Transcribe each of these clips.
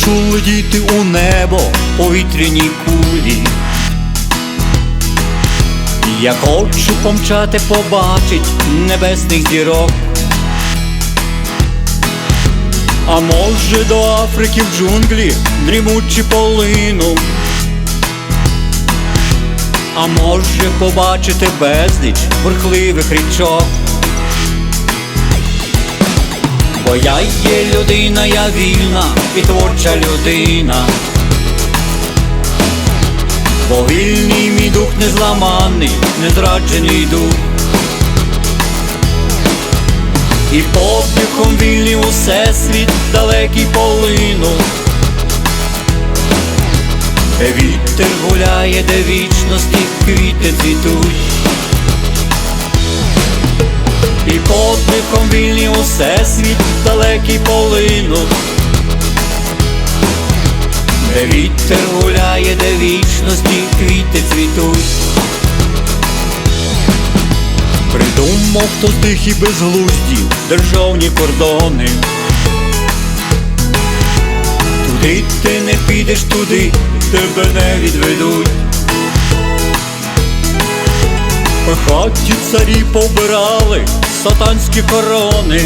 Хочу летіти у небо повітряній кулі. Я хочу помчати, побачить небесних зірок. А може до Африки в джунглі дрімучі полину. А може побачити безліч бурхливих річок. Бо я є людина, я вільна і творча людина. Бо вільний мій дух не зламаний, не зраджений дух. І подихом вільний усе світ далекий полину. Де вітер гуляє, де вічності квіти цвітуть. Подихом вільний усе світ далекий полину. Де вітер гуляє, де вічності квіти цвітуть. Придумав хто тих і безглузді державні кордони. Туди ти не підеш, туди тебе не відведуть. По хаті царі побирали сатанські корони,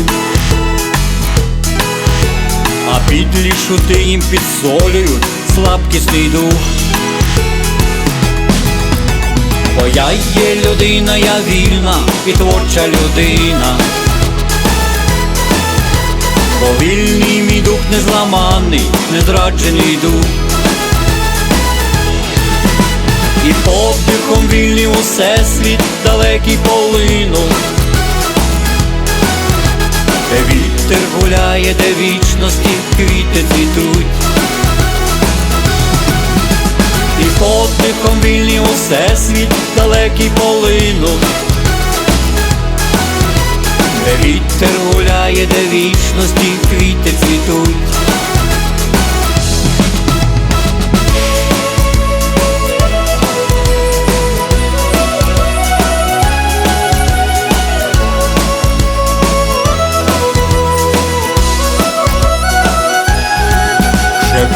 а підлі шути їм підсолюють слабкісний дух. Бо я є людина, я вільна і творча людина. Бо вільний мій дух не зламаний, не зраджений дух. І подихом вільний усе світ далекий полину. Гуляє, де вічності квіти цвітуть. І подихом вільні усе світ далекий полину. Де вітер гуляє, де вічності квіти цвітуть.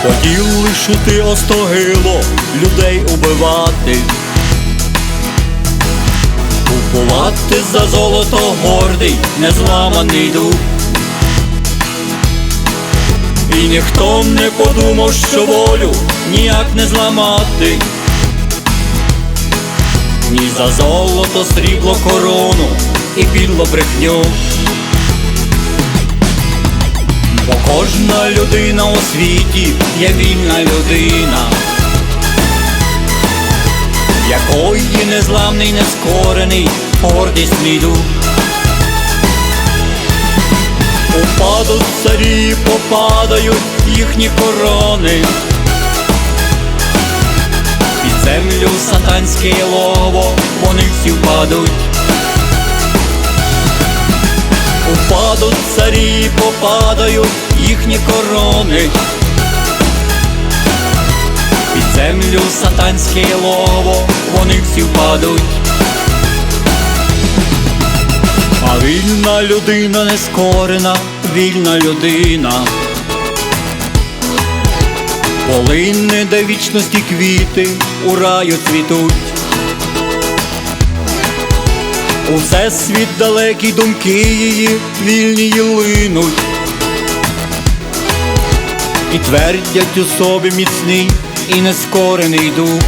Хотів лишити остогило, людей убивати, купувати за золото гордий, незламаний дух. І ніхто не подумав, що волю ніяк не зламати, ні за золото, срібло, корону і підло брехню. Кожна людина у світі є вільна людина, якої незламний, нескорений, гордісний дух. Упадуть царі, попадають їхні корони, під землю сатанське лово, вони всі впадуть. Упадуть царі, попадають їхні корони, під землю сатанське лово, вони всі впадуть. А вільна людина не скорена, вільна людина. Полине, де вічності квіти у раю цвітуть. Усе світ далекі думки її вільні й линуть. І твердять у собі міцний і нескорений дух.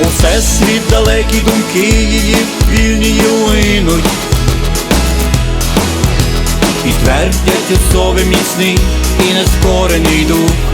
Усе світ далекі думки її вільні линуть. І твердять у собі міцний і нескорений дух.